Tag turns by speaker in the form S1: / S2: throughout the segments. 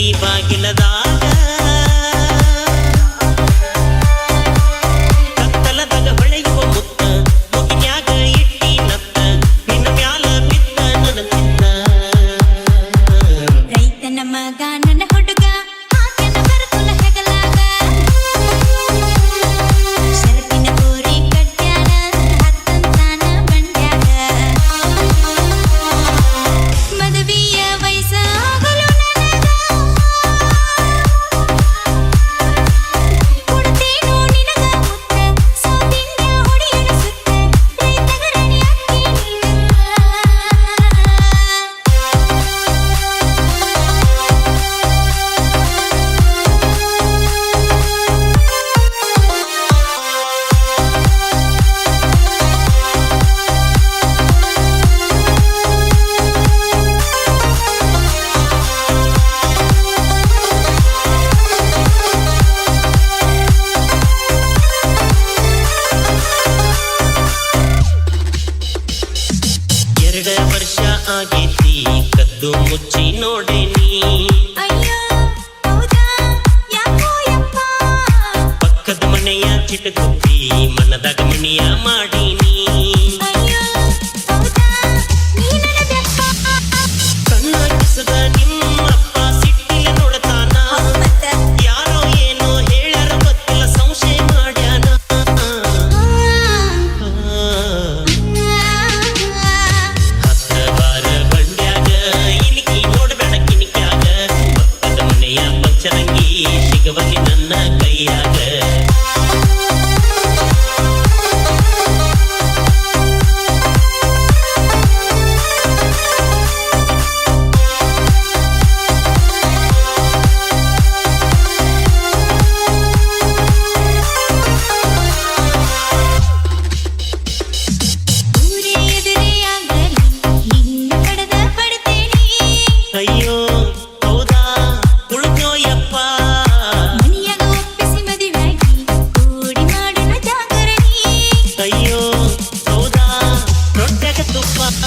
S1: தீபாகிலதா me.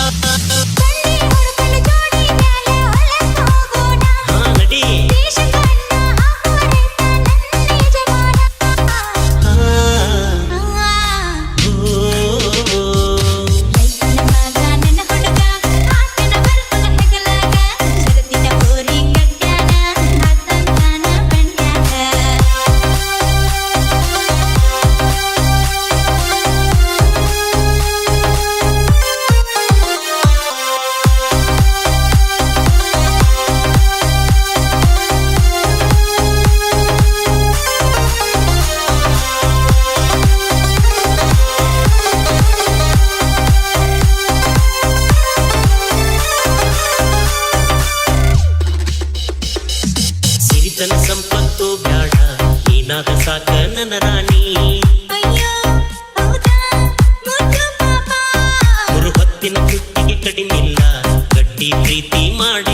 S1: Bye. ಜನ ಸಂಪತ್ತು ಬ್ಯಾಡ ನೀನಾದ ಸಾಕ ನನ್ನ ರಾಣಿ. ಹೊತ್ತಿನ ಕುತ್ತಿಗೆ ಕಡಿಮಿಲ್ಲ ಗಟ್ಟಿ ಪ್ರೀತಿ ಮಾಡಿ.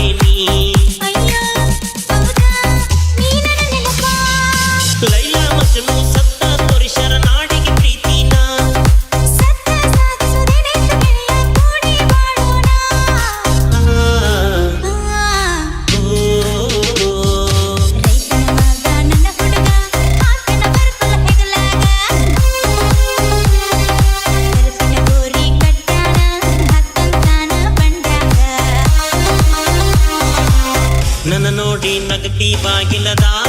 S1: வாயிலதா?